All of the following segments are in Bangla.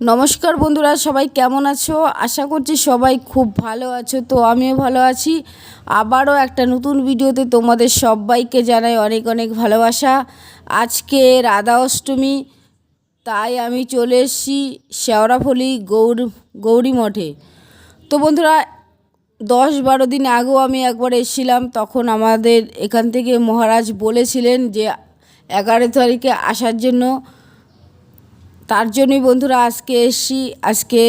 নমস্কার বন্ধুরা, সবাই কেমন আছো? আশা করছি সবাই খুব ভালো আছো, তো আমিও ভালো আছি। আবারও একটা নতুন ভিডিওতে তোমাদের সবাইকে জানাই অনেক অনেক ভালোবাসা। আজকে রাধা অষ্টমী, তাই আমি চলে এসেছি শেওড়াফলি গৌর, গৌরী মঠে। তো বন্ধুরা, দশ বারো দিন আগেও আমি একবার এসেছিলাম, তখন আমাদের এখান থেকে মহারাজ বলেছিলেন যে এগারো তারিখে আসার জন্য তার জন্যই বন্ধুরা আজকে এসছি। আজকে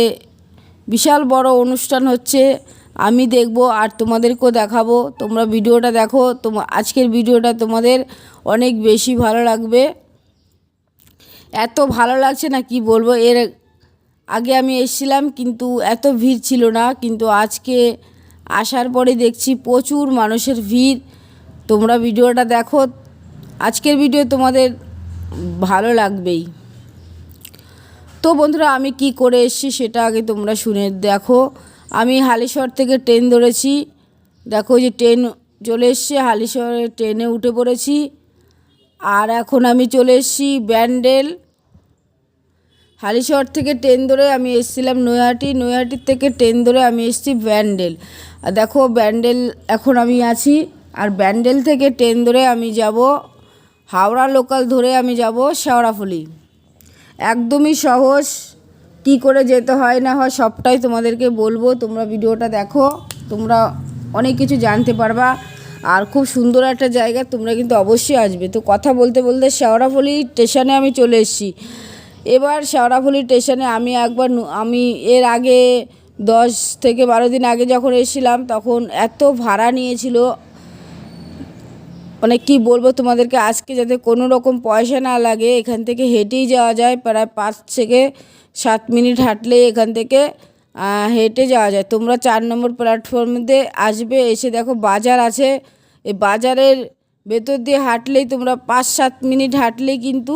বিশাল বড় অনুষ্ঠান হচ্ছে। আমি দেখব আর তোমাদেরকেও দেখাবো। তোমরা ভিডিওটা দেখো। তোমা, আজকের ভিডিওটা তোমাদের অনেক বেশি ভালো লাগবে। এত ভালো লাগছে না কি বলব? এর আগে আমি এসেছিলাম কিন্তু এত ভিড় ছিল না। কিন্তু আজকে আসার পরে দেখছি প্রচুর মানুষের ভিড়। তোমরা ভিডিওটা দেখো। আজকের ভিডিও তোমাদের ভালো লাগবেই। তো বন্ধুরা, আমি কি করে এসেছি সেটা আগে তোমরা শুনে দেখো। আমি হালিশহর থেকে ট্রেন ধরেছি। দেখো যে ট্রেন চলে এসছে হালিশহরে ট্রেনে উঠে পড়েছি। আর এখন আমি চলে এসেছি ব্যান্ডেল। হালিশহর থেকে ট্রেন ধরে আমি এসেছিলাম নৈহাটি। নৈহাটির থেকে ট্রেন ধরে আমি এসেছি ব্যান্ডেল। আর দেখো ব্যান্ডেল, এখন আমি আছি। আর ব্যান্ডেল থেকে ট্রেন ধরে আমি যাব, হাওড়া লোকাল ধরে আমি যাব, শেওড়াফুলি। একদমই সহজ। কি করে যেতে হয় না হয় সবটাই তোমাদেরকে বলব। তোমরা ভিডিওটা দেখো, তোমরা অনেক কিছু জানতে পারবা। আর খুব সুন্দর একটা জায়গা, তোমরা কিন্তু অবশ্যই আসবে। তো কথা বলতে বলতে শেওড়াফুলি স্টেশনে আমি চলে এসেছি। এবার শেওড়াফুলি স্টেশনে আমি একবার আমি এর আগে দশ থেকে বারো দিন আগে যখন এসেছিলাম, তখন এত ভাড়া নিয়েছিল। মানে কি বলব তোমাদেরকে, আজকে যাতে কোনো রকম পয়সা না লাগে, এখান থেকে হেঁটেই যাওয়া যায়, প্রায় পাঁচ থেকে সাত মিনিট হাঁটলে এখান থেকে হেঁটে যাওয়া যায়। তোমরা চার নম্বর প্ল্যাটফর্মে আসবে, এসে দেখো বাজার আছে। এই বাজারের ভেতর দিয়ে হাঁটলেই তোমরা পাঁচ সাত মিনিট হাঁটলেই কিন্তু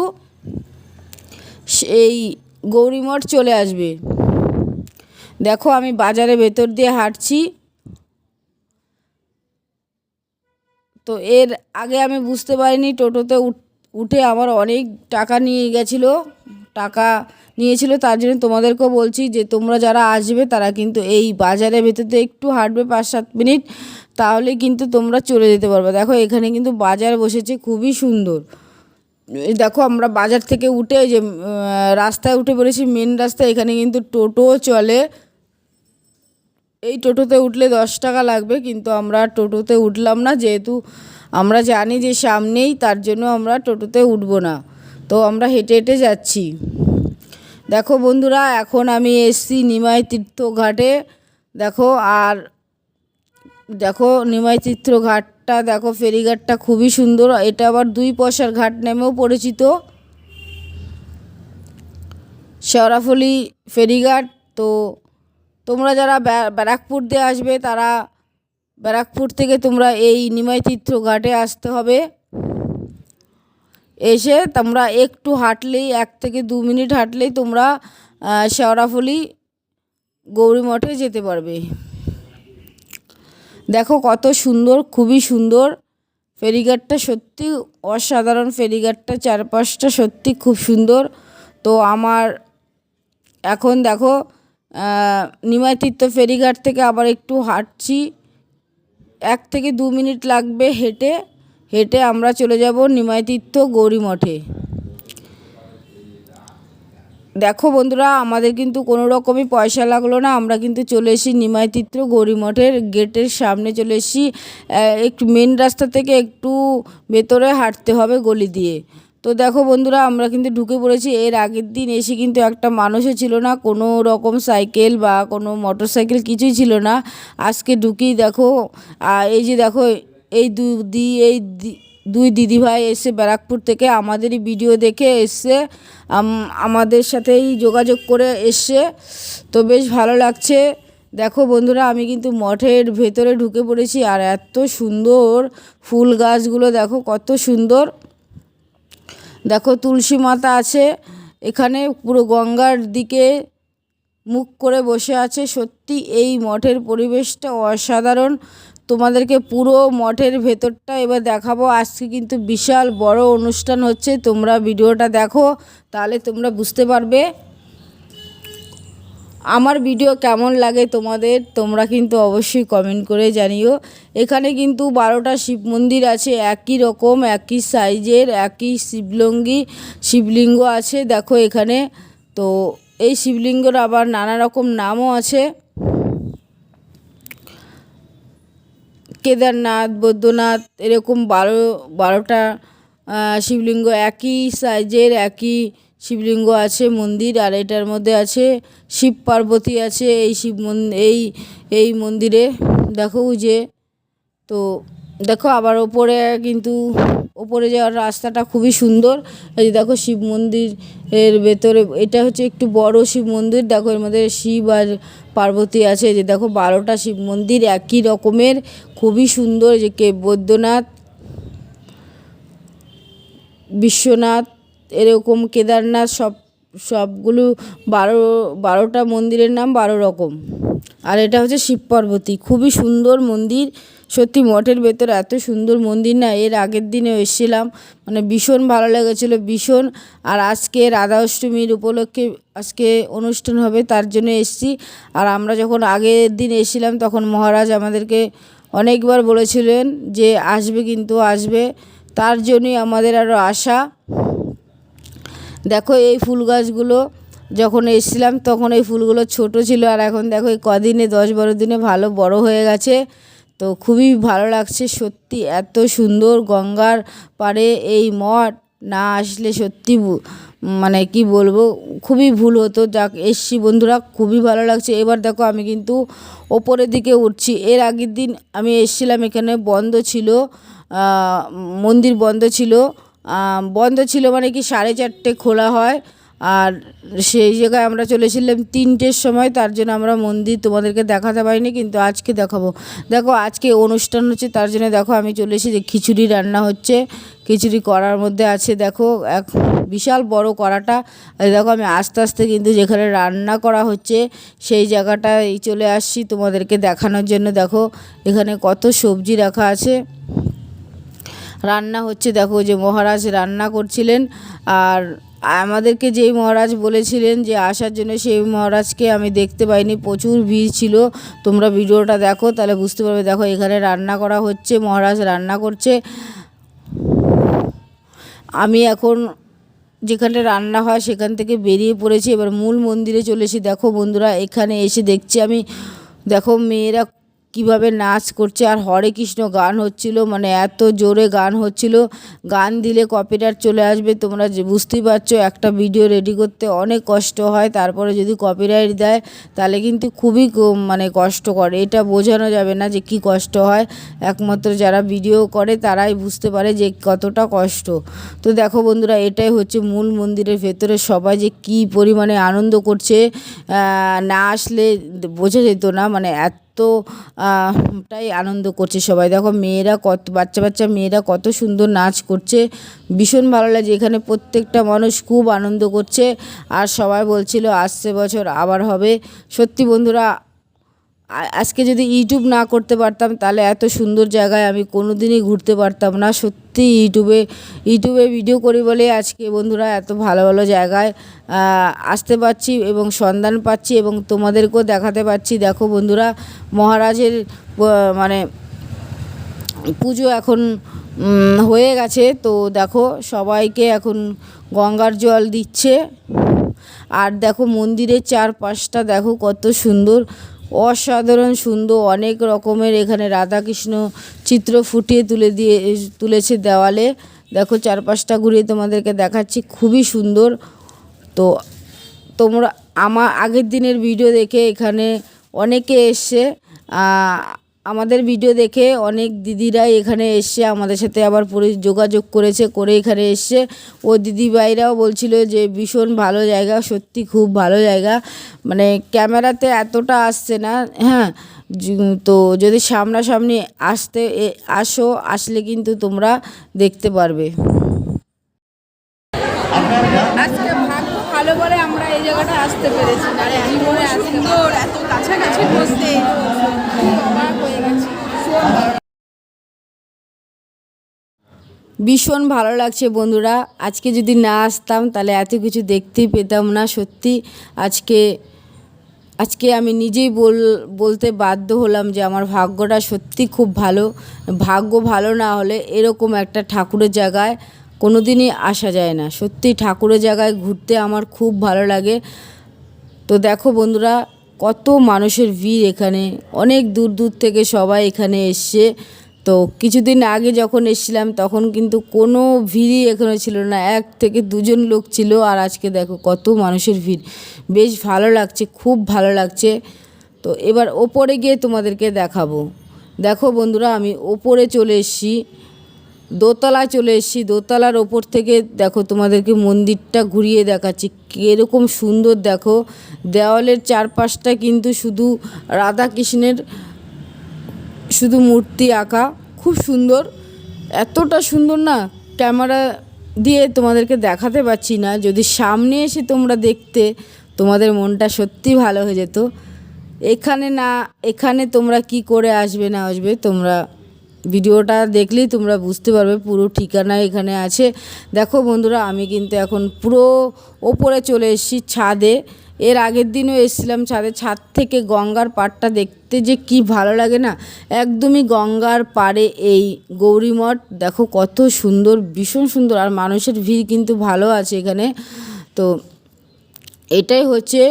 এই গৌরীমঠ চলে আসবে। দেখো আমি বাজারের ভেতর দিয়ে হাঁটছি। তো এর আগে আমি বুঝতে পারিনি, টোটোতে উঠ- আমার অনেক টাকা নিয়ে গেছিল, টাকা নিয়েছিল, তার জন্য তোমাদেরকেও বলছি যে তোমরা যারা আসবে তারা কিন্তু এই বাজারের ভেতর একটু হাঁটবে পাঁচ সাত মিনিট, তাহলে কিন্তু তোমরা চলে যেতে পারবে। দেখো, এখানে কিন্তু বাজার বসেছে, খুবই সুন্দর। দেখো, আমরা বাজার থেকে উঠে যে রাস্তায় উঠে পড়েছি মেন রাস্তায় এখানে কিন্তু টোটো চলে। এই টোটোতে উঠলে দশ টাকা লাগবে, কিন্তু আমরা টোটোতে উঠলাম না, যেহেতু আমরা জানি যে সামনেই তার জন্য আমরা টোটোতে উঠবো না। তো আমরা হেঁটে হেঁটে যাচ্ছি। দেখো বন্ধুরা, এখন আমি এসছি নিমাই তীর্থ ঘাটে। দেখো, আর দেখো নিমাই তীর্থ ঘাটটা, দেখো ফেরিঘাটটা খুবই সুন্দর। এটা আবার দুই পয়সার ঘাট নামেও পরিচিত। শেওড়াফুলি ফেরিঘাট তো তোমরা যারা ব্যারা- ব্যারাকপুর দিয়ে আসবে তারা ব্যারাকপুর থেকে তোমরা এই নিমাই তীর্থ ঘাটে আসতে হবে। এসে তোমরা একটু হাঁটলেই এক থেকে দু মিনিট হাঁটলেই তোমরা আহ, শেওড়াফুলি গৌরী মঠে যেতে পারবে। দেখো কত সুন্দর খুবই সুন্দর ফেরিঘাটটা সত্যি অসাধারণ ফেরিঘাটটা চারপাশটা সত্যি খুব সুন্দর। তো আমার এখন দেখো নিমাই তীর্থ ফেরিঘাট থেকে আবার একটু হাঁটছি। এক থেকে দু মিনিট লাগবে হেঁটে। হেঁটে আমরা চলে যাব নিমাই তীর্থ গৌরী মঠে। দেখো বন্ধুরা, আমাদের কিন্তু কোনো রকমই পয়সা লাগল না। আমরা কিন্তু চলে তীর্থ গৌরী মঠের গেটের সামনে চলে এসেছি। একটু মেন রাস্তা থেকে একটু ভেতরে হাঁটতে হবে গলি দিয়ে। তো দেখো বন্ধুরা, আমরা কিন্তু ঢুকে পড়েছি। এর আগের দিন এসে কিন্তু একটা মানুষও ছিল না, কোনো রকম সাইকেল বা কোনো মোটর সাইকেল কিছুই ছিল না। আজকে ঢুকেই দেখো এই যে দেখো, এই দু দি, এই দুই দিদিভাই এসে ব্যারাকপুর থেকে আমাদেরই ভিডিও দেখে আম- আমাদের সাথেই যোগাযোগ করে এসছে তো বেশ ভালো লাগছে। দেখো বন্ধুরা, আমি কিন্তু মঠের ভেতরে ঢুকে পড়েছি আর এত সুন্দর ফুল গাছগুলো দেখো, কত সুন্দর। দেখো তুলসী মাতা আছে, এখানে পুরো গঙ্গার দিকে মুখ করে বসে আছে। সত্যি এই মঠের পরিবেশটা অসাধারণ। তোমাদেরকে পুরো মঠের ভেতরটা এবার দেখাবো। আজকে কিন্তু বিশাল বড় অনুষ্ঠান হচ্ছে, তোমরা ভিডিওটা দেখো, তাহলে তোমরা বুঝতে পারবে। আমার ভিডিও কেমন লাগে তোমাদের, তোমরা কিন্তু অবশ্যই কমেন্ট করে জানিও। এখানে কিন্তু বারোটা শিব মন্দির আছে, একই রকম, একই সাইজের একই শিবলঙ্গি, শিবলিঙ্গ আছে, দেখো এখানে। তো এই শিবলিঙ্গর আবার নানা রকম নামও আছে। কেদারনাথ, বৈদ্যনাথ, এরকম বারো, বারোটা শিবলিঙ্গ একই সাইজের একই শিবলিঙ্গ আছে, মন্দির, আর এটার মধ্যে আছে শিব পার্বতী আছে, এই শিব এই এই মন্দিরে। দেখো যে, তো দেখো আবার ওপরে কিন্তু ওপরে যাওয়ার রাস্তাটা খুবই সুন্দর। এই দেখো শিব মন্দির এর ভেতরে, এটা হচ্ছে একটু বড় শিব মন্দির। দেখো এর মধ্যে শিব আর পার্বতী আছে। যে দেখো বারোটা শিব মন্দির একই রকমের, খুবই সুন্দর। যে কে বৈদ্যনাথ, বিশ্বনাথ এরকম কেদারনাথ সব, সবগুলো বারো, বারোটা মন্দিরের নাম বারো রকম। আর এটা হচ্ছে শিব পার্বতী। খুবই সুন্দর মন্দির। সত্যি মঠের ভেতর এত সুন্দর মন্দির না, এর আগের দিনে এসেছিলাম। মানে ভীষণ ভালো লেগেছিলো, ভীষণ। আর আজকে রাধা অষ্টমীর উপলক্ষে আজকে অনুষ্ঠান হবে, তার জন্য এসেছি। আর আমরা যখন আগের দিন এসেছিলাম, তখন মহারাজ আমাদেরকে অনেকবার বলেছিলেন যে, আসবে কিন্তু আসবে। তার জন্যই আমাদের আরও আশা। দেখো এই ফুল গাছগুলো যখন এসেছিলাম তখন এই ফুলগুলো ছোট ছিল আর এখন দেখো এই কদিনে, দশ বারো দিনে ভালো বড় হয়ে গেছে। তো খুবই ভালো লাগছে সত্যি, এত সুন্দর গঙ্গার পাড়ে এই মঠ না আসলে সত্যি মানে কি বলব, খুবই ভুল হতো। যাক, এসছি বন্ধুরা, খুবই ভালো লাগছে। এবার দেখো আমি কিন্তু ওপরের দিকে উঠছি। এর আগের দিন আমি এসেছিলাম এখানে, বন্ধ ছিল মন্দির বন্ধ ছিল। বন্ধ ছিল মানে কি সাড়ে চারটে খোলা হয়। আর সেই জায়গায় আমরা চলেছিলাম তিনটের সময়, তার জন্য আমরা মন্দির তোমাদেরকে দেখাতে পারিনি, কিন্তু আজকে দেখাবো। দেখো, আজকে অনুষ্ঠান হচ্ছে, তার জন্য দেখো আমি চলে এসেছি, খিচুড়ি রান্না হচ্ছে। খিচুড়ি করার মধ্যে আছে, দেখো, এক বিশাল বড় কড়াটা। দেখো, আমি আস্তে আস্তে কিন্তু যেখানে রান্না করা হচ্ছে, সেই জায়গাটায় চলে আসছি তোমাদেরকে দেখানোর জন্য। দেখো, এখানে কত সবজি রাখা আছে। রান্না হচ্ছে, দেখো যে মহারাজ রান্না করছিলেন আর আমাদেরকে যেই মহারাজ বলেছিলেন যে আসার জন্য, সেই মহারাজকে আমি দেখতে পাইনি, প্রচুর ভিড় ছিল। তোমরা ভিডিওটা দেখো, তাহলে বুঝতে পারবে, দেখো এখানে রান্না করা হচ্ছে, মহারাজ রান্না করছে। আমি এখন যেখানে রান্না হয় সেখান থেকে বেরিয়ে পড়েছি, এবার মূল মন্দিরে চলে দেখো বন্ধুরা, এখানে এসে দেখছি আমি, দেখো মেয়েরা কীভাবে নাচ করছে আর হরে কৃষ্ণ গান হচ্ছিল মানে এত জোরে গান হচ্ছিল, গান দিলে কপিরাইট চলে আসবে, তোমরা যে বুঝতেই পারছ, একটা ভিডিও রেডি করতে অনেক কষ্ট হয়, তারপরে যদি কপিরাইট দেয়, তাহলে কিন্তু খুবই মানে কষ্ট করে এটা বোঝানো যাবে না যে কি কষ্ট হয়, একমাত্র যারা ভিডিও করে তারাই বুঝতে পারে যে কতটা কষ্ট। তো দেখো বন্ধুরা, এটাই হচ্ছে মূল মন্দিরের ভেতরে সবাই যে কি পরিমাণে আনন্দ করছে না আসলে বোঝা যেত না মানে এত আহ, টাই আনন্দ করছে সবাই। দেখো মেয়েরা কত বাচ্চা বাচ্চা মেয়েরা কত সুন্দর নাচ করছে। ভীষণ ভালো লাগছে। এখানে প্রত্যেকটা মানুষ খুব আনন্দ করছে। আর সবাই বলছিল আসছে বছর আবার হবে। সত্যি বন্ধুরা আজকে যদি ইউটিউব না করতে পারতাম, তাহলে এত সুন্দর জায়গায় আমি কোনো দিনই ঘুরতে পারতাম না। সত্যি ইউটিউবে ইউটিউবে ভিডিও করি বলে আজকে বন্ধুরা এত ভালো ভালো জায়গায় আসতে পারছি এবং সন্ধান পাচ্ছি এবং তোমাদেরকেও দেখাতে পারছি দেখো বন্ধুরা, মহারাজের মানে পুজো এখন হয়ে গেছে। তো দেখো, সবাইকে এখন গঙ্গার জল দিচ্ছে। আর দেখো মন্দিরের চারপাশটা দেখো কত সুন্দর। অসাধারণ সুন্দর অনেক রকমের এখানে রাধাকৃষ্ণ চিত্র ফুটিয়ে তুলে দিয়ে তুলেছে দেওয়ালে। দেখো চারপাশটা ঘুরিয়ে তোমাদেরকে দেখাচ্ছি খুবই সুন্দর। তো তোমরা আমার আগের দিনের ভিডিও দেখে এখানে অনেকে আহ, আমাদের ভিডিও দেখে অনেক দিদিরাই এখানে এসছে আমাদের সাথে আবার পরে যোগাযোগ করেছে, করে এখানে এসছে ও দিদিভাইরাও বলছিল যে, ভীষণ ভালো জায়গা, সত্যি খুব ভালো জায়গা। মানে ক্যামেরাতে এতটা আসছে না হ্যাঁ? তো যদি সামনাসামনি আসতে আসো, আসলে কিন্তু তোমরা দেখতে পারবে। আমরা এই জায়গাটা আসতে পেরেছি। সুন্দর, এত কাছাকাছি বসতে। ভীষণ ভালো লাগছে বন্ধুরা। আজকে যদি না আসতাম, তাহলে এত কিছু দেখতেই পেতাম না, সত্যি। আজকে আজকে আমি নিজেই বল, বলতে বাধ্য হলাম যে আমার ভাগ্যটা সত্যি খুব ভালো। ভাগ্য ভালো না হলে এরকম একটা ঠাকুরের জায়গায় কোনো দিনই আসা যায় না। সত্যি ঠাকুরের জায়গায় ঘুরতে আমার খুব ভালো লাগে। তো দেখো বন্ধুরা কত মানুষের ভিড় এখানে। অনেক দূর দূর থেকে সবাই এখানে এসছে। তো কিছুদিন আগে যখন এসেছিলাম, তখন কিন্তু কোনো ভিড়ই এখানে ছিল না। এক থেকে দুজন লোক ছিল আর আজকে দেখো কত মানুষের ভিড়। বেশ ভালো লাগছে, খুব ভালো লাগছে। তো এবার ওপরে গিয়ে তোমাদেরকে দেখাবো। দেখো বন্ধুরা, আমি ওপরে চলে এসেছি। দোতলায় চলে এসেছি। দোতলার ওপর থেকে দেখো তোমাদেরকে মন্দিরটা ঘুরিয়ে দেখাচ্ছি। কীরকম সুন্দর দেখো। দেওয়ালের চারপাশটা কিন্তু শুধু রাধা কৃষ্ণের শুধু মূর্তি আঁকা। খুব সুন্দর। এতটা সুন্দর না, ক্যামেরা দিয়ে তোমাদেরকে দেখাতে পারছি না। যদি সামনে এসে তোমরা দেখতে, তোমাদের মনটা সত্যি ভালো হয়ে যেত। এখানে না, এখানে তোমরা কি করে আসবে না আসবে তোমরা ভিডিওটা দেখলেই তোমরা বুঝতে পারবে পুরো ঠিকানা এখানে আছে। দেখো বন্ধুরা, আমি কিন্তু এখন পুরো ওপরে চলে এসেছি ছাদে। এর আগের দিনও এসেছিলাম ছাদে। ছাদ থেকে গঙ্গার পাড়টা দেখতে যে কি ভালো লাগে না? একদমই গঙ্গার পাড়ে এই গৌরীমঠ। দেখো কত সুন্দর, ভীষণ সুন্দর। আর মানুষের ভিড় কিন্তু ভালো আছে এখানে। তো এটাই হচ্ছে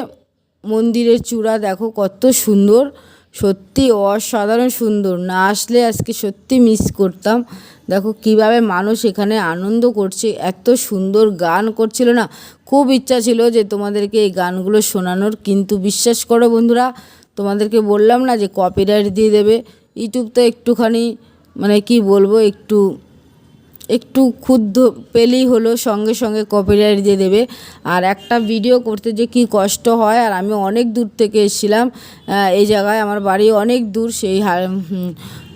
মন্দিরের চূড়া। দেখো কত সুন্দর। সত্যি অসাধারণ সুন্দর। না আসলে আজকে সত্যি মিস করতাম। দেখো কীভাবে মানুষ এখানে আনন্দ করছে, এত সুন্দর গান করছিল না? খুব ইচ্ছা ছিল যে তোমাদেরকে এই গানগুলো শোনানোর, কিন্তু বিশ্বাস করো বন্ধুরা, তোমাদেরকে বললাম না যে কপিরাইট দিয়ে দেবে। ইউটিউব তো একটুখানি মানে কি বলব, একটু একটু ক্ষুদ্ধ পেলেই হলো, সঙ্গে সঙ্গে কপিরাইট দিয়ে দেবে। আর একটা ভিডিও করতে যে কি কষ্ট হয়, আর আমি অনেক দূর থেকে এসেছিলাম এই জায়গায়, আমার বাড়ি অনেক দূর, সেই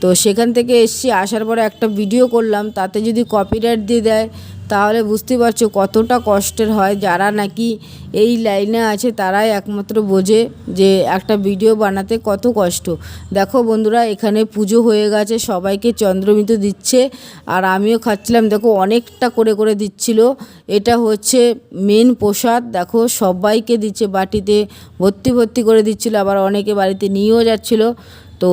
তো সেখান থেকে এসেছি আসার পরে একটা ভিডিও করলাম, তাতে যদি কপিরাইট দিয়ে দেয়, তাহলে বুঝতে পারছ কতটা কষ্টের হয়। যারা নাকি এই লাইনে আছে, তারাই একমাত্র বোঝে যে একটা ভিডিও বানাতে কত কষ্ট। দেখো বন্ধুরা, এখানে পুজো হয়ে গেছে, সবাইকে চন্দ্রমিত দিচ্ছে, আর আমিও খাচ্ছিলাম। দেখো অনেকটা করে করে দিচ্ছিল। এটা হচ্ছে মেন প্রসাদ। দেখো সবাইকে দিচ্ছে বাটিতে, ভর্তি ভর্তি করে দিচ্ছিল, আবার অনেকে বাড়িতে নিয়েও যাচ্ছিল। তো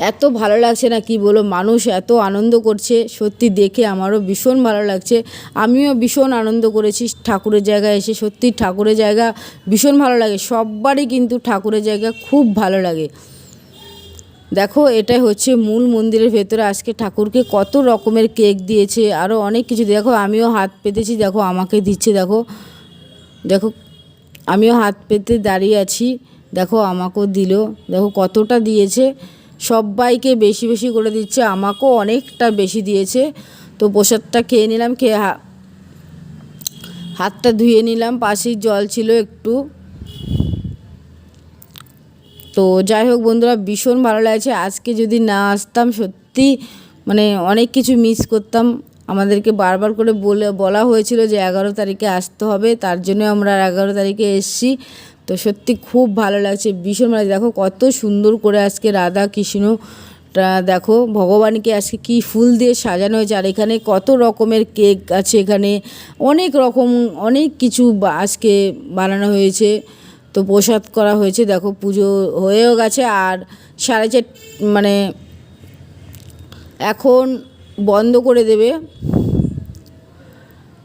এত ভালো লাগছে না, কি বলো মানুষ এত আনন্দ করছে। সত্যি দেখে আমারও ভীষণ ভালো লাগছে। আমিও ভীষণ আনন্দ করেছি ঠাকুরের জায়গায় এসে। সত্যি ঠাকুরের জায়গা ভীষণ ভালো লাগে। সববারই কিন্তু ঠাকুরের জায়গা খুব ভালো লাগে। দেখো, এটাই হচ্ছে মূল মন্দিরের ভেতরে। আজকে ঠাকুরকে কত রকমের কেক দিয়েছে আরও অনেক কিছু দেখো, আমিও হাত পেতেছি। দেখো, আমাকে দিচ্ছে, দেখো। দেখো, আমিও হাত পেতে দাঁড়িয়ে আছি। দেখো, আমাকেও দিল। দেখো, কতটা দিয়েছে। সবাইকে বেশি বেশি করে দিচ্ছে, আমাকেও অনেকটা বেশি দিয়েছে। তো প্রসাদটা খেয়ে নিলাম, খেয়ে হাতটা ধুয়ে নিলাম, পাশেই জল ছিল একটু। তো যাই হোক বন্ধুরা, ভীষণ ভালো লাগছে। আজকে যদি না আসতাম, সত্যি মানে অনেক কিছু মিস করতাম। আমাদেরকে বারবার করে বলে, বলা হয়েছিল যে এগারো তারিখে আসতে হবে, তার জন্য আমরা এগারো তারিখে এসেছি। তো সত্যি খুব ভালো লাগছে, ভীষণ ভালো দেখো কত সুন্দর করে আজকে রাধা কৃষ্ণ দেখো ভগবানকে আজকে কি ফুল দিয়ে সাজানো হয়েছে। আর এখানে কত রকমের কেক আছে এখানে, অনেক রকম, অনেক কিছু আজকে বানানো হয়েছে। তো প্রসাদ করা হয়েছে, দেখো পুজো হয়েও গেছে। আর সাড়ে চার মানে এখন বন্ধ করে দেবে।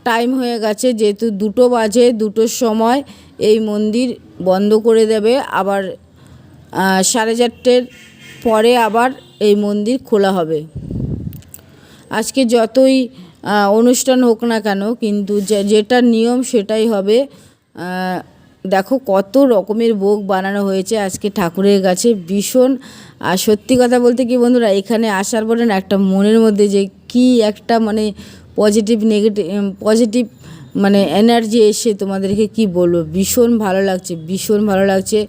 টাইম হয়ে গেছে, যেহেতু দুটো বাজে, দুটোর সময় এই মন্দির বন্ধ করে দেবে। আবার সাড়ে চারটের পরে আবার এই মন্দির খোলা হবে। আজকে যতই অনুষ্ঠান হোক না কেন, কিন্তু যেটা নিয়ম সেটাই হবে। দেখো কত রকমের ভোগ বানানো হয়েছে আজকে ঠাকুরের কাছে। ভীষণ, আর সত্যি কথা বলতে কি বন্ধুরা, এখানে আসার পরে একটা মনের মধ্যে যে কি একটা মানে পজিটিভ নেগেটিভ পজিটিভ মানে এনার্জি এসে তোমাদেরকে কি বলব? ভীষণ ভালো লাগছে, ভীষণ ভালো লাগছে।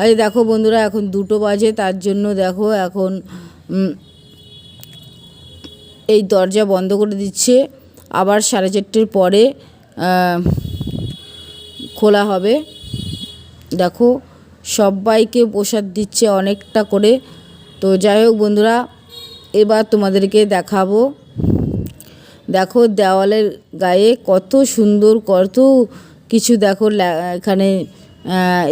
আরে দেখো বন্ধুরা, এখন দুটো বাজে, তার জন্য দেখো এখন এই দরজা বন্ধ করে দিচ্ছে। আবার সাড়ে চারটের পরে খোলা হবে। দেখো, সবাইকে প্রসাদ দিচ্ছে অনেকটা করে। তো যাই হোক বন্ধুরা, এবার তোমাদেরকে দেখাবো। দেখো দেওয়ালের গায়ে কত সুন্দর, কত কিছু দেখো এখানে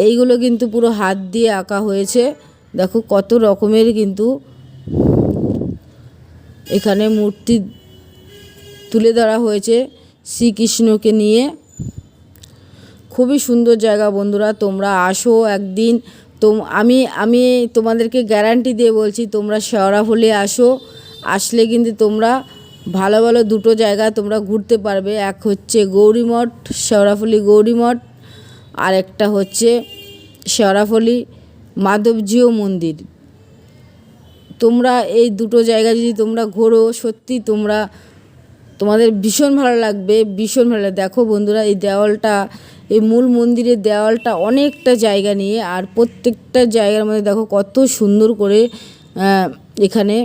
এইগুলো কিন্তু পুরো হাত দিয়ে আঁকা হয়েছে। দেখো কত রকমের কিন্তু এখানে মূর্তি তুলে ধরা হয়েছে শ্রীকৃষ্ণকে নিয়ে। খুবই সুন্দর জায়গা বন্ধুরা, তোমরা আসো একদিন। তোম, আমি আমি তোমাদেরকে গ্যারান্টি দিয়ে বলছি, তোমরা শেওড়াফুলি আসো, আসলে কিন্তু তোমরা ভালো ভালো দুটো জায়গা তোমরা ঘুরতে পারবে। এক হচ্ছে গৌরীমঠ, শেওড়াফুলি গৌরীমঠ আর একটা হচ্ছে শেওড়াফুলি মাধবজিও মন্দির। তোমরা এই দুটো জায়গা যদি তোমরা ঘোরো, সত্যি তোমরা, তোমাদের ভীষণ ভালো লাগবে, ভীষণ ভালো দেখো বন্ধুরা, এই দেওয়ালটা, এই মূল মন্দিরের দেওয়ালটা অনেকটা জায়গা নিয়ে, আর প্রত্যেকটা জায়গার মধ্যে দেখো কত সুন্দর করে এখানে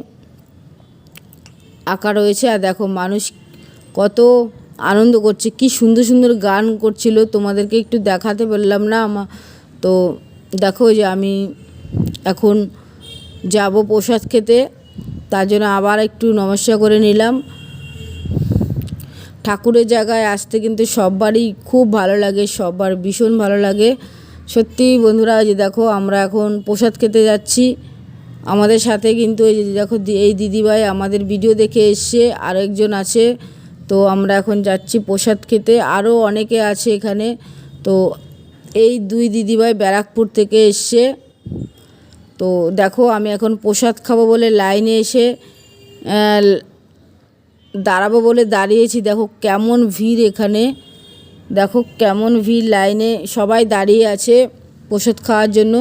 আঁকা রয়েছে আর দেখো মানুষ কত আনন্দ করছে, কি সুন্দর সুন্দর গান করছিল। তোমাদেরকে একটু দেখাতে পারলাম না আমা, তো দেখো যে আমি এখন যাব প্রসাদ খেতে, তার জন্য আবার একটু নমস্কার করে নিলাম। ঠাকুরের জায়গায় আসতে কিন্তু সববারই খুব ভালো লাগে, সববার ভীষণ ভালো লাগে। সত্যি বন্ধুরা যে দেখো আমরা এখন প্রসাদ খেতে যাচ্ছি। আমাদের সাথে কিন্তু এই দেখো এই দিদিভাই আমাদের ভিডিও দেখে এসছে, আরেকজন আছে। তো আমরা এখন যাচ্ছি প্রসাদ খেতে। আরও অনেকে আছে এখানে। তো এই দুই দিদিভাই ব্যারাকপুর থেকে এসছে। তো দেখো আমি এখন প্রসাদ খাব বলে লাইনে এসে দাঁড়াবো বলে দাঁড়িয়েছি। দেখো কেমন ভিড় এখানে। দেখো কেমন ভিড় লাইনে সবাই দাঁড়িয়ে আছে প্রসাদ খাওয়ার জন্য।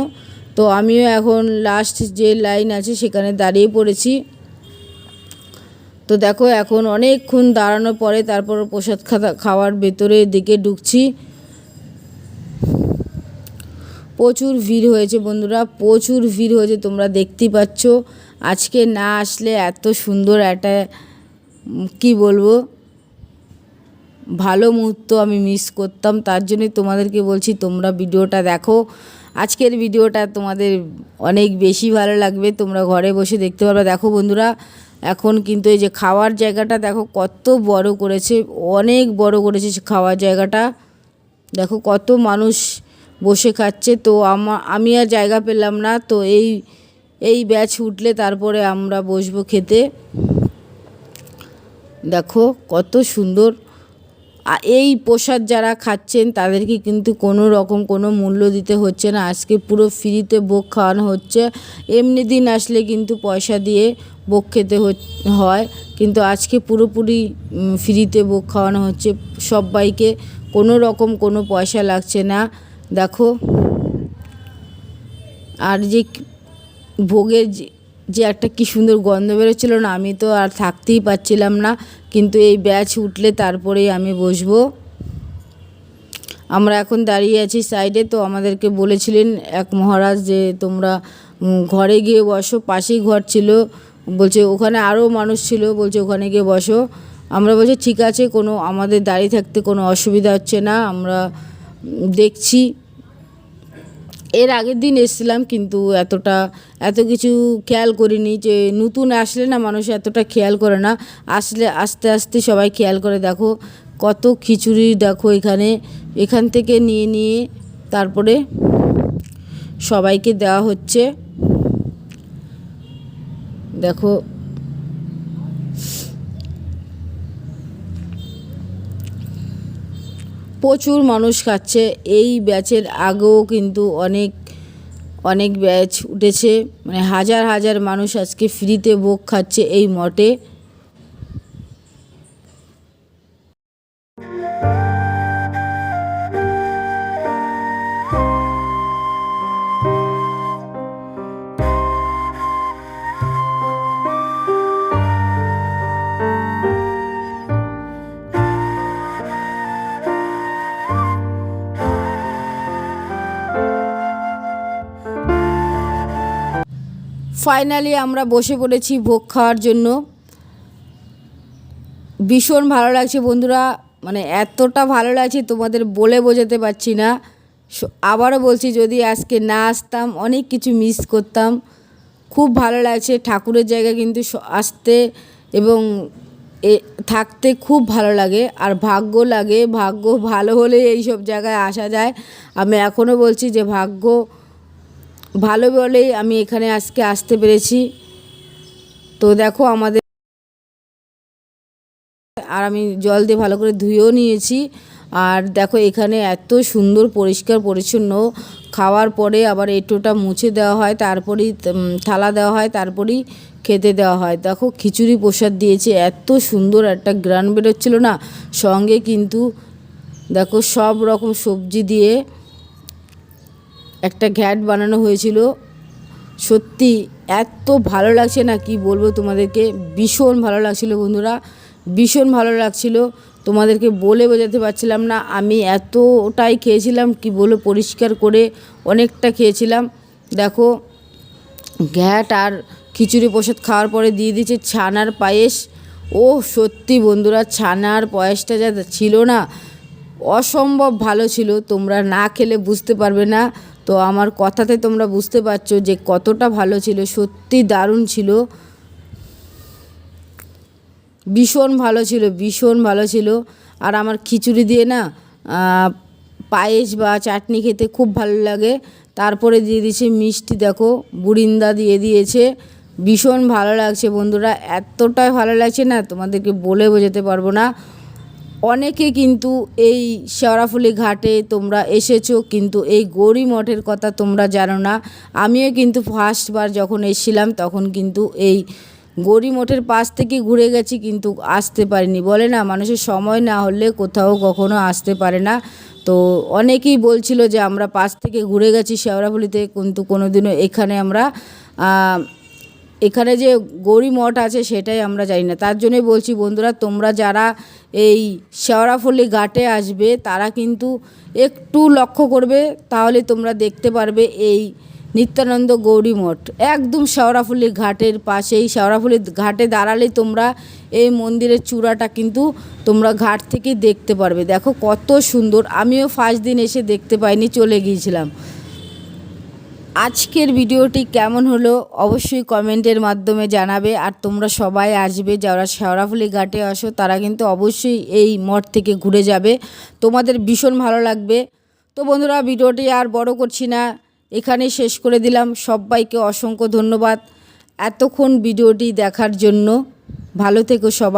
তো আমিও এখন লাস্ট যে লাইন আছে সেখানে দাঁড়িয়ে পড়েছি। তো দেখো এখন অনেকক্ষণ দাঁড়ানোর পরে তারপর প্রসাদ খাওয়া খাওয়ার ভেতরের দিকে ঢুকছি। প্রচুর ভিড় হয়েছে বন্ধুরা, প্রচুর ভিড় হয়েছে, তোমরা দেখতেই পাচ্ছ। আজকে না আসলে এত সুন্দর একটা, কি বলব, ভালো মুহূর্ত আমি মিস করতাম। তার জন্যই তোমাদেরকে বলছি, তোমরা ভিডিওটা দেখো। আজকের ভিডিওটা তোমাদের অনেক বেশি ভালো লাগবে। তোমরা ঘরে বসে দেখতে পারবে। দেখো বন্ধুরা, এখন কিন্তু এই যে খাওয়ার জায়গাটা দেখো কত বড় করেছে, অনেক বড় করেছে খাওয়ার জায়গাটা। দেখো কত মানুষ বসে খাচ্ছে। তো আমা, আমি আর জায়গা পেলাম না। তো এই এই ব্যাচ উঠলে তারপরে আমরা বসবো খেতে। দেখো কত সুন্দর এই প্রসাদ যারা খাচ্ছেন, তাদেরকে কিন্তু কোনো রকম কোনো মূল্য দিতে হচ্ছে না। আজকে পুরো ফ্রিতে ভোগ খাওয়ানো হচ্ছে। এমনি দিন আসলে কিন্তু পয়সা দিয়ে ভোগ খেতে হয়। কিন্তু আজকে পুরোপুরি ফ্রিতে ভোগ খাওয়ানো হচ্ছে। সবাইকে কোনো রকম কোনো পয়সা লাগছে না। দেখো। আর যে ভোগের যে- একটা কি সুন্দর গন্ধ বেরোচ্ছিল না, আমি তো আর থাকতেই পারছিলাম না। কিন্তু এই ব্যাচ উঠলে তারপরেই আমি বসবো। আমরা এখন দাঁড়িয়ে আছি সাইডে, তো আমাদেরকে বলেছিলেন এক মহারাজ যে তোমরা ঘরে গিয়ে বসো, পাশেই ঘর ছিল। বলছে, ওখানে আরও মানুষ ছিল। বলছে, ওখানে গিয়ে বসো। আমরা বলছি, ঠিক আছে, কোনো আমাদের দাঁড়িয়ে থাকতে কোনো অসুবিধা হচ্ছে না। আমরা দেখছি। এর আগের দিন এসেছিলাম, কিন্তু এতটা, এত কিছু খেয়াল করিনি যে নতুন আসলে না মানুষ এতটা খেয়াল করে না। আসলে আস্তে আস্তে সবাই খেয়াল করে, দেখো কত খিচুড়ি দেখো এখানে। এখান থেকে নিয়ে নিয়ে তারপরে সবাইকে দেওয়া হচ্ছে। দেখো প্রচুর মানুষ খাচ্ছে। এই ব্যাচের আগেও কিন্তু অনেক অনেক ব্যাচ উঠেছে। মানে হাজার হাজার মানুষ আজকে ফ্রিতে ভোগ খাচ্ছে এই মঠে। ফাইনালি আমরা বসে পড়েছি ভোগ খাওয়ার জন্য। ভীষণ ভালো লাগছে বন্ধুরা মানে এতটা ভালো লাগছে, তোমাদের বলে বোঝাতে পারছি না। আবারও বলছি, যদি আজকে না আসতাম, অনেক কিছু মিস করতাম। খুব ভালো লাগছে, ঠাকুরের জায়গা কিন্তু আসতে এবং এ, থাকতে খুব ভালো লাগে। আর ভাগ্য লাগে, ভাগ্য ভালো হলে এই সব জায়গায় আসা যায়। আমি এখনও বলছি যে ভাগ্য ভালো বলেই আমি এখানে আজকে আসতে পেরেছি। তো দেখো আমাদের আর আমি জল দিয়ে ভালো করে ধুয়েও নিয়েছি। আর দেখো এখানে এত সুন্দর পরিষ্কার পরিচ্ছন্ন। খাওয়ার পরে আবার এঁটোটা মুছে দেওয়া হয়, তারপরেই থালা দেওয়া হয়, তারপরেই খেতে দেওয়া হয়। দেখো খিচুড়ি প্রসাদ দিয়েছে, এত সুন্দর একটা গ্রান বেরোচ্ছিল না। সঙ্গে কিন্তু দেখো সব রকম সবজি দিয়ে একটা ঘ্যাট বানানো হয়েছিল। সত্যি এত ভালো লাগছে না, কি বলব তোমাদেরকে? ভীষণ ভালো লাগছিল বন্ধুরা, ভীষণ ভালো লাগছিল। তোমাদেরকে বলে বোঝাতে পারছিলাম না, আমি এতটাই খেয়েছিলাম, কি বলে পরিষ্কার করে অনেকটা খেয়েছিলাম। দেখো, ঘ্যাট আর খিচুড়ি প্রসাদ খাওয়ার পরে দিয়ে দিয়েছে ছানার পায়েস। ও সত্যি বন্ধুরা, ছানার পায়েসটা যা ছিল না, অসম্ভব ভালো ছিল। তোমরা না খেলে বুঝতে পারবে না তো আমার কথাতে তোমরা বুঝতে পারছ যে কতটা ভালো ছিল, সত্যি দারুণ ছিল। ভীষণ ভালো ছিল, ভীষণ ভালো ছিল। আর আমার খিচুড়ি দিয়ে না পায়েস বা চাটনি খেতে খুব ভালো লাগে। তারপরে দিয়ে দিয়েছে মিষ্টি, দেখো, বুড়িন্দা দিয়ে দিয়েছে। ভীষণ ভালো লাগছে বন্ধুরা, এতটাই ভালো লাগছে না, তোমাদেরকে বলে বোঝাতে পারব না। অনেকে কিন্তু এই শেওড়াফুলি ঘাটে তোমরা এসেছ, কিন্তু এই গৌরী মঠের কথা তোমরা জানো না। আমিও কিন্তু ফার্স্টবার যখন এসেছিলাম, তখন কিন্তু এই গৌরী মঠের পাশ থেকে ঘুরে গেছি, কিন্তু আসতে পারিনি। বলে না, মানুষের সময় না হলে কোথাও কখনো আসতে পারে না। তো অনেকেই বলছিল যে, আমরা পাশ থেকে ঘুরে গেছি শেওড়াফুলিতে কিন্তু কোনোদিনও এখানে আমরা এখানে যে গৌরী মঠ আছে সেটাই আমরা জানি না। তার জন্যই বলছি বন্ধুরা, তোমরা যারা এই শেওড়াফুলি ঘাটে আসবে, তারা কিন্তু একটু লক্ষ্য করবে, তাহলে তোমরা দেখতে পারবে এই নিত্যানন্দ গৌরী মঠ। একদম শেওড়াফুলি ঘাটের পাশেই, শেওড়াফুলি ঘাটে দাঁড়ালেই তোমরা এই মন্দিরের চূড়াটা কিন্তু তোমরা ঘাট থেকেই দেখতে পারবে। দেখো কত সুন্দর, আমিও ফার্স্ট দিন এসে দেখতে পাইনি, চলে গিয়েছিলাম। আজকের ভিডিওটি কেমন হলো অবশ্যই কমেন্টের মাধ্যমে জানাবে। আর তোমরা সবাই আসবে, যারা শেওড়াফুলি ঘাটে আসো, তারা কিন্তু অবশ্যই এই মঠ থেকে ঘুরে যাবে। তোমাদের ভীষণ ভালো লাগবে। তো বন্ধুরা, ভিডিওটি আর বড় করছি না। এখানেই শেষ করে দিলাম। সবাইকে অসংখ্য ধন্যবাদ এতক্ষণ ভিডিওটি দেখার জন্য। ভালো থেকো সবাই।